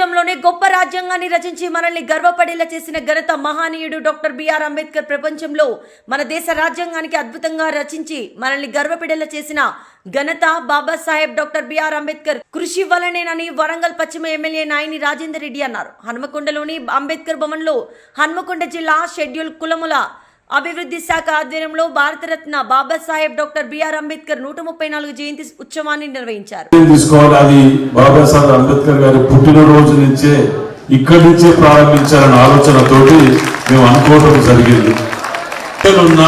గొప్ప రాజ్యాంగాన్ని రచించి మనల్ని గర్వపడేలా చేసిన ఘనత మహానీయుడు డాక్టర్ బిఆర్ అంబేద్కర్ ప్రపంచంలో మన దేశ రాజ్యాంగానికి అద్భుతంగా రచించి మనల్ని గర్వపడేలా చేసిన ఘనత బాబాసాహెబ్ డాక్టర్ బిఆర్ అంబేద్కర్ కృషి వలనేనని వరంగల్ పశ్చిమ ఎమ్మెల్యే నాయని రాజేందర్ రెడ్డి అన్నారు. హన్మకొండలోని అంబేద్కర్ భవన్లో హన్మకొండ జిల్లా షెడ్యూల్ కులముల అభివృద్ధి శాఖ ఆధ్వర్యంలో Bharat Ratna Babasaheb doctor B R Ambedkar నూట ముప్పై నాలుగు జయంతి ఉత్సవాన్ని నిర్వహించారు. నిర్ణయం తీసుకోవాలి? అది బాబాసాహెబ్ అంబేద్కర్ గారి పుట్టినరోజు నుంచే ఇక్కడి నుంచే ప్రారంభించాలన్న ఆలోచనతోటి మేము అనుకోవడం జరిగింది. ఉన్న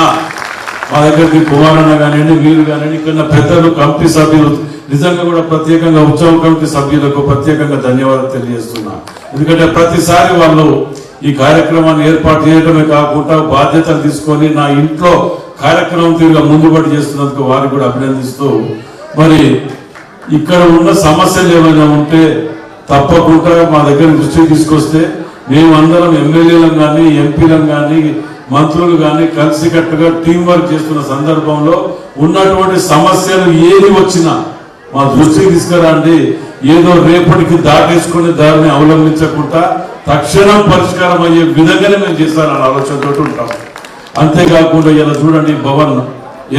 మా దగ్గరికి కుమారన్న కానివ్వండి వీరు కానివ్వండి ఇక్కడ పెద్దలు కమిటీ సభ్యులు నిజంగా కూడా ప్రత్యేకంగా ఉత్సవ కమిటీ సభ్యులకు ప్రత్యేకంగా ధన్యవాదాలు తెలియజేస్తున్నా. ఎందుకంటే ప్రతిసారి వాళ్ళు ఈ కార్యక్రమాన్ని ఏర్పాటు చేయడమే కాకుండా బాధ్యతలు తీసుకొని నా ఇంట్లో కార్యక్రమం తీరుగా ముందుబడి చేస్తున్నందుకు వారిని కూడా అభినందిస్తూ మరి ఇక్కడ ఉన్న సమస్యలు ఏమైనా ఉంటే తప్పకుండా మా దగ్గర దృష్టికి తీసుకొస్తే మేమందరం ఎమ్మెల్యేలను కానీ ఎంపీలను కానీ మంత్రులు కానీ కలిసికట్టుగా టీం వర్క్ చేస్తున్న సందర్భంలో ఉన్నటువంటి సమస్యలు ఏది వచ్చినా మా దృష్టికి తీసుకురండి. ఏదో రేపటికి దాటేసుకుని దారిని అవలంబించకుండా తక్షణం పరిష్కారం అయ్యే విధంగానే మేము చేస్తానని ఆలోచనతో ఉంటాం. అంతేకాకుండా ఇలా చూడండి భవన్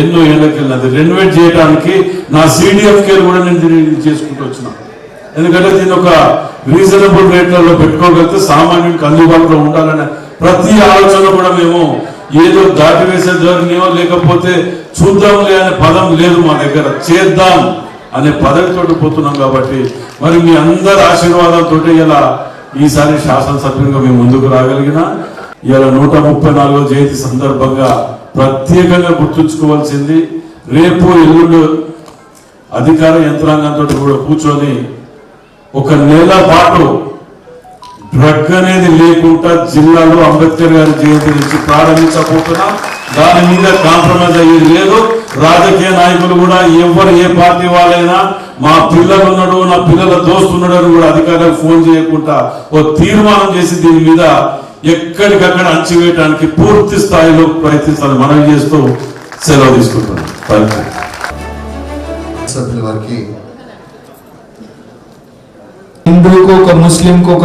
ఎన్నో ఏళ్ళకి వెళ్ళినది రెనోవేట్ చేయడానికి నా సిడిఎఫ్ కేర్ కూడా నేను దీన్ని చేసుకుంటూ వచ్చిన. ఎందుకంటే దీన్ని ఒక రీజనబుల్ రేట్లలో పెట్టుకోగలిగితే సామాన్యుడికి అందుబాటులో ఉండాలనే ప్రతి ఆలోచన కూడా మేము ఏదో దాటి వేసే ధోరణియో లేకపోతే చూద్దాంలే అనే పదం లేదు మా దగ్గర. చేద్దాం. అనే పదవితోటి పోతున్నాం కాబట్టి మరి మీ అందరి ఆశీర్వాదాలతో ఇలా ఈసారి శాసనసభ్యులుగా మేము ముందుకు రాగలిగిన ఇలా నూట ముప్పై నాలుగో జయంతి సందర్భంగా ప్రత్యేకంగా గుర్తుంచుకోవాల్సింది రేపు ఎల్లుండి అధికార యంత్రాంగంతో కూడా కూర్చొని ఒక నెల పాటు డ్రగ్ అనేది లేకుండా జిల్లాలో అంబేద్కర్ గారి జయంతి నుంచి ప్రారంభించబోతున్నాం. దాని మీద కాంప్రమైజ్ అయ్యేది లేదు. రాజకీయ నాయకులు కూడా ఎవరు ఏ పార్టీ వాళ్ళైనా మా పిల్లలు ఉన్నాడు నా పిల్లల దోస్తున్నాడు అని కూడా అధికారులకు ఫోన్ చేయకుండా ఓ తీర్మానం చేసి దీని మీద ఎక్కడికక్కడ అంచివేయడానికి పూర్తి స్థాయిలో ప్రయత్నిస్తాను మనం చేస్తూ సెలవు తీసుకుంటున్నాం సభ్యుల వారికి. హిందువుకు ఒక ముస్లింకు ఒక